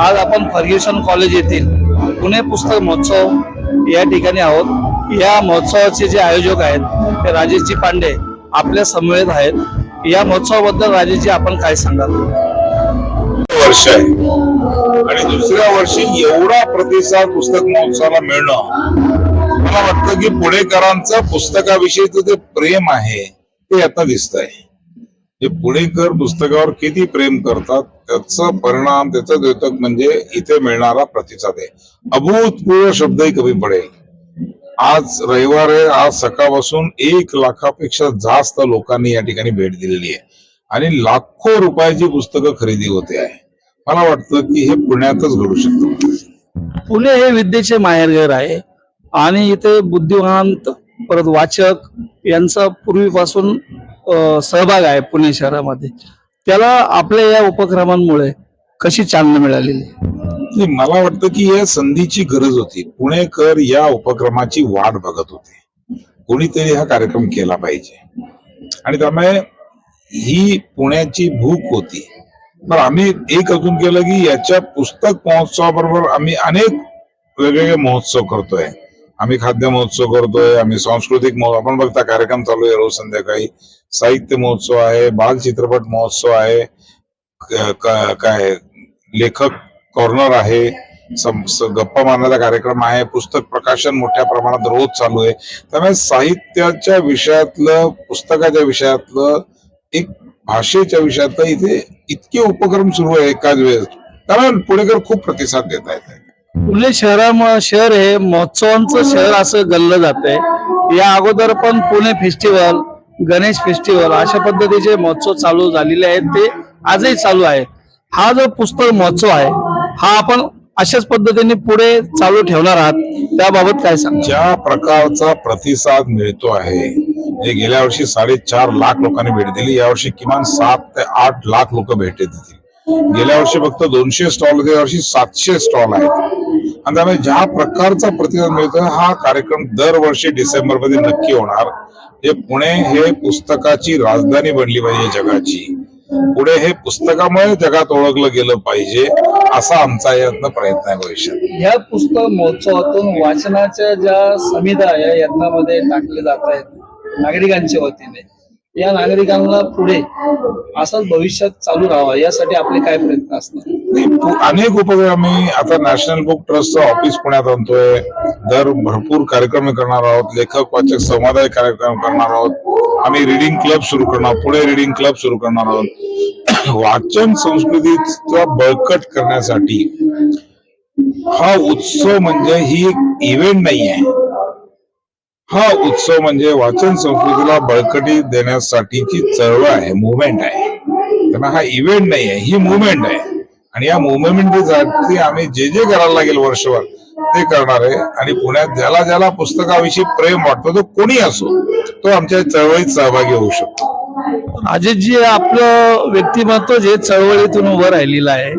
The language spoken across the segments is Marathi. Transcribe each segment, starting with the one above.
आज आपण फर्ग्युसन कॉलेज येथील पुणे पुस्तक महोत्सव या ठिकाणी आहोत. या महोत्सवाचे जे आयोजक आहेत ते राजेशजी पांडे आपल्या समवेत आहेत. या महोत्सवाबद्दल राजेशजी आपण काय सांगाल? वर्ष आहे. आणि दुसऱ्या वर्षी एवढा प्रतिसाद पुस्तक महोत्सवाला मिळणं मला वाटतं की पुणेकरांचं पुस्तकाविषयीचं जे प्रेम आहे ते आता दिसत आहे जे पुणेकर पुस्तकावर किती प्रेम करतात त्याचा परिणाम त्याचा द्योतक म्हणजे इथे मिळणारा प्रतिसाद आहे. अभूतपूर्व शब्दही कमी पडेल. आज रविवार आहे आज सकाळपासून एक लाखापेक्षा जास्त लोकांनी या ठिकाणी भेट दिलेली आहे. आणि लाखो रुपयाची पुस्तकं खरेदी होते आहे. मला वाटतं की हे पुण्यातच घडू शकतं. पुणे हे विद्येचे माहेरघर आहे. आणि इथे बुद्धिवांत परत वाचक यांचा पूर्वीपासून सहभाग आहे पुणे शहरामध्ये. त्याला आपल्या या उपक्रमांमुळे कशी चालना मिळालेली? मला वाटतं की या संधीची गरज होती. पुणेकर या उपक्रमाची वाट बघत होते. कोणीतरी हा कार्यक्रम केला पाहिजे. आणि त्यामुळे ही पुण्याची भूक होती. तर आम्ही एक अजून केलं की याच्या पुस्तक महोत्सवाबरोबर आम्ही अनेक वेगवेगळे महोत्सव करतोय. आम्ही खाद्य महोत्सव करतोय आम्ही सांस्कृतिक महोत्सव आपण बघता कार्यक्रम चालू आहे रोज संध्याकाळी. साहित्य महोत्सव आहे बाल चित्रपट महोत्सव आहे काय लेखक कॉर्नर आहे गप्पा मारण्याचा कार्यक्रम आहे पुस्तक प्रकाशन मोठ्या प्रमाणात रोज चालू आहे. त्यामुळे साहित्याच्या विषयातलं पुस्तकाच्या विषयातलं एक भाषेच्या विषयातलं इथे इतके उपक्रम सुरू आहे एकाच वेळेस. कारण पुणेकर खूप प्रतिसाद देत आहेत. पुणे शहरा शहर हे महोत्सवांचं शहर असं गल्लं जाते या अगोदर पण पुणे फेस्टिवल गणेश फेस्टिवल अशा पद्धतीचे महोत्सव चालू झालेले आहेत. ते आजही चालू आहे हा जो पुस्तक महोत्सव आहे हा आपण अशाच पद्धतीने पुढे चालू ठेवणार आहात. त्याबाबत काय सांग? ज्या प्रकारचा प्रतिसाद मिळतो आहे जे गेल्या वर्षी साडेचार लाख लोकांनी भेट दिली. यावर्षी किमान सात ते आठ लाख लोक भेट देतील. गेल्या वर्षी फक्त दोनशे स्टॉल होते यावर्षी सातशे स्टॉल आहेत. आणि त्यामुळे ज्या प्रकारचा प्रतिसाद मिळतो हा कार्यक्रम दरवर्षी डिसेंबरमध्ये नक्की होणार. हे पुणे हे पुस्तकाची राजधानी बनली पाहिजे जगाची. पुढे हे पुस्तकामुळे जगात ओळखलं गेलं पाहिजे असा आमचा यातनं प्रयत्न आहे भविष्यात. या पुस्तक महोत्सवातून वाचनाच्या ज्या संविधा या यत्नामध्ये टाकले जात आहेत नागरिकांच्या वतीने. या नागरिकांना पुढे असाच भविष्यात चालू राहावं यासाठी आपले काय प्रयत्न असणार? अनेक उपक्रम आम्ही आता नॅशनल बुक ट्रस्टचं ऑफिस पुण्यात आणतोय. दर भरपूर कार्यक्रम करणार आहोत लेखक वाचक संवादाय कार्यक्रम करणार आहोत. आम्ही रिडिंग क्लब सुरू करणार पुणे रिडिंग क्लब सुरू करणार आहोत. वाचन संस्कृतीचा बळकट करण्यासाठी हा उत्सव म्हणजे ही एक इव्हेंट नाही आहे हा उत्सव म्हणजे वाचन संस्कृतीला बळकटी देण्यासाठीची चळवळ आहे मुवमेंट आहे. त्यांना हा इव्हेंट नाही आहे ही मुवमेंट आहे. आणि या मुवमेंटसाठी आम्ही जे जे करायला लागेल वर्षभर ते करणार आहे. आणि पुण्यात ज्याला ज्याला पुस्तकाविषयी प्रेम वाटतो तो कोणी असो तो आमच्या चळवळीत सहभागी होऊ शकतो. राजेशजी आपलं व्यक्तिमत्व जे चळवळीतून उभं राहिलेलं आहे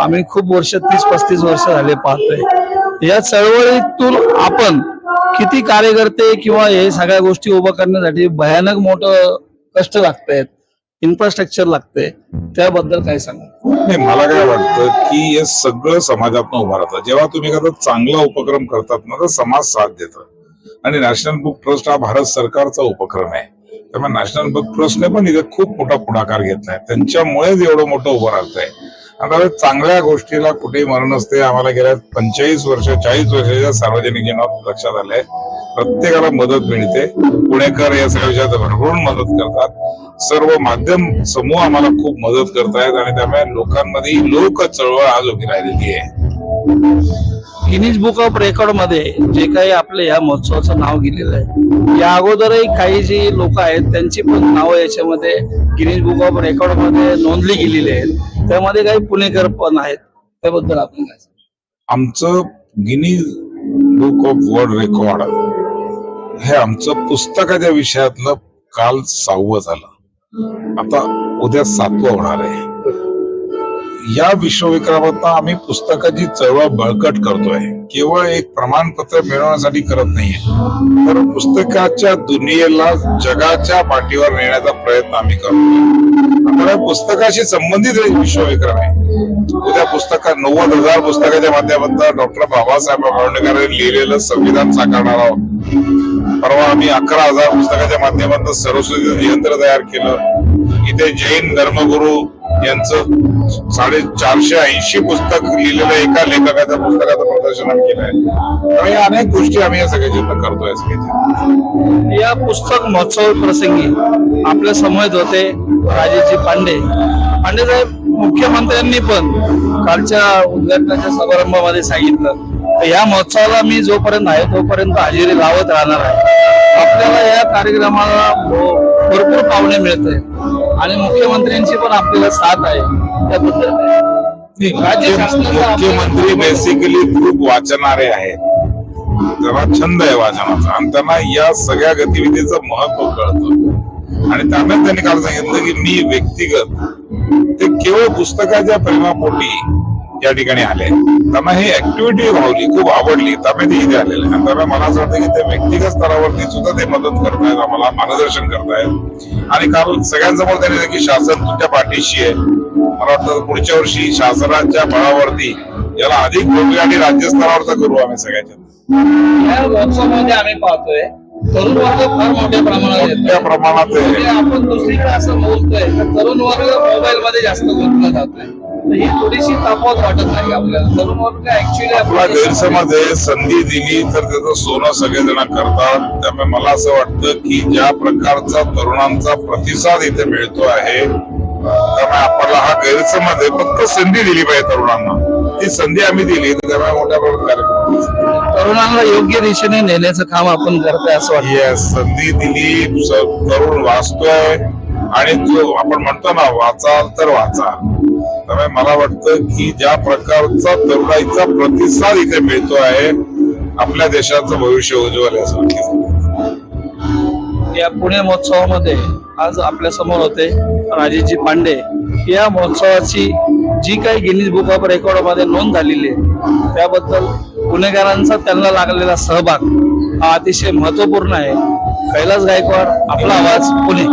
आम्ही खूप वर्ष तीस पस्तीस वर्ष झाले पाहतोय. या चळवळीतून आपण किती कार्यकर्ते किंवा हे सगळ्या गोष्टी उभं करण्यासाठी भयानक मोठं कष्ट लागतायत इन्फ्रास्ट्रक्चर लागतंय त्याबद्दल काय सांगा नाही मला काय वाटतं की हे सगळं समाजातनं उभं राहतं. जेव्हा तुम्ही एखादा चांगला उपक्रम करतात ना तर समाज साथ देतं. आणि नॅशनल बुक ट्रस्ट हा भारत सरकारचा उपक्रम आहे. त्यामुळे नॅशनल बुक ट्रस्टने पण इथे खूप मोठा पुढाकार घेतलाय. त्यांच्यामुळेच एवढं मोठं उभं राहतंय. आता चांगल्या गोष्टीला कुठेही मरण असते. आम्हाला गेल्या पंचेचाळीस वर्ष चाळीस वर्षाच्या सार्वजनिक जीवनात लक्षात आलंय. प्रत्येकाला मदत मिळते. पुणेकर या सगळ्या विषयात भरभरून मदत करतात. सर्व माध्यम समूह आम्हाला खूप मदत करतायत आणि त्यामुळे लोकांमध्ये ही लोक चळवळ आज उभी राहिलेली आहे. गिनीज बुक ऑफ रेकॉर्डमध्ये जे काही आपले या महोत्सवाचं नाव गेलेलं आहे या अगोदरही काही जी लोक आहेत त्यांची पण नावं याच्यामध्ये गिनीज बुक ऑफ रेकॉर्डमध्ये नोंदली गेलेली आहेत. त्यामध्ये काही पुणेकर पण आहेत. त्याबद्दल आपण काय आमचं Guinness book of world record हे आमचं पुस्तकाच्या विषयातलं काल सहावं झालं. आता उद्या सातवं होणार आहे. या विश्वविक्रमातून आम्ही पुस्तकाची चळवळ बळकट करतोय. केवळ एक प्रमाणपत्र मिळवण्यासाठी करत नाहीये. तर पुस्तकाच्या दुनियेला जगाच्या पाठीवर नेण्याचा प्रयत्न आम्ही करतोय. त्यामुळे पुस्तकाशी संबंधित विश्वविक्रम आहे. उद्या पुस्तका नव्वद हजार पुस्तकाच्या माध्यमातून डॉक्टर बाबासाहेब आंबेडकर यांनी लिहिलेलं संविधान साकारणार आहोत. परवा आम्ही अकरा हजार पुस्तकाच्या माध्यमातून सरस्वती यंत्र तयार केलं. इथे जैन धर्मगुरू यांचं साडे चारशे ऐंशी पुस्तक लिहिलेलं एका लेखकाच्या पुस्तकाचं प्रदर्शन आम्ही आहे. त्यामुळे या अनेक गोष्टी आम्ही या सगळ्याच्या करतोय सगळ्याच्या या पुस्तक महोत्सव प्रसंगी आपल्या समवेत होते राजेजी पांडे. पांडे साहेब मुख्यमंत्र्यांनी पण कालच्या उद्घाटनाच्या समारंभामध्ये सांगितलं. तर या महोत्सवाला मी जोपर्यंत आहे तोपर्यंत हजेरी लावत राहणार आहे. आपल्याला या कार्यक्रमाला भरपूर पाहुणे मिळत आहे आणि मुख्यमंत्र्यांची पण आपल्याला साथ आहे. त्याबद्दल? राज्य मुख्यमंत्री बेसिकली खूप वाचणारे आहेत. त्यांना छंद आहे वाचनाचा. आणि त्यांना या सगळ्या गतिविधीचं महत्त्व कळतं. आणि त्यामुळे त्यांनी काल सांगितलं की मी व्यक्तिगत ते केवळ पुस्तकाच्या प्रेमापोटी या ठिकाणी आले. त्यांना ही ऍक्टिव्हिटी भावली खूप आवडली त्यामुळे ते इथे आलेले आणि त्यामुळे मला असं वाटतं की ते व्यक्तिगत स्तरावरती सुद्धा ते मदत करतायत आम्हाला मार्गदर्शन करतायत. आणि काल सगळ्यांसमोर त्यांनी की शासन तुमच्या पाठीशी आहे. मला वाटतं पुढच्या वर्षी शासनाच्या बळावरती याला अधिक भव्य आणि राज्यस्तरावरचा करू आम्ही सगळ्याच्या या आम्ही पाहतोय तरुण वर्ग फार मोठ्या प्रमाणात मोठ्या प्रमाणात म्हणजे. आपण दुसरीकडे असं बोलतोय तर तरुण वर्ग मोबाईल मध्ये जास्त गुंतला जातोय. ही थोडीशी तापवत वाटत नाही आपल्याला. तरुण वर्ग ऍक्च्युली आपला गैरसमज आहे संधी दिली तर त्याचं सोनं सगळेजण करतात. त्यामुळे मला असं वाटतं की ज्या प्रकारचा तरुणांचा प्रतिसाद इथे मिळतो आहे त्यामुळे आपल्याला हा गैरसमज आहे. फक्त संधी दिली पाहिजे तरुणांना. ती संधी आम्ही दिली तर त्यामुळे मोठ्या प्रमाणात कार्यक्रम होतो. तरुणांना योग्य दिशेने नेण्याचं काम आपण करतोय असं वाटतं. संधी दिली तरुण वाचतोय. आणि जो आपण म्हणतो ना वाचाल तर वाचा. त्यामुळे मला वाटतं की ज्या प्रकारचा तरुणाईचा प्रतिसाद इथे मिळतो आहे आपल्या देशाचं भविष्य उज्ज्वल आहे असं या पुणे महोत्सवामध्ये आज आपल्यासमोर होते राजेशजी पांडे. या महोत्सवाची जी काही गिनीज बुक ऑफ रेकॉर्डमध्ये नोंद झालेली आहे त्याबद्दल पुणेकरांचा त्यांना लागलेला सहभाग हा अतिशय महत्त्वपूर्ण आहे. कैलास गायकवाड आपला आवाज पुणे.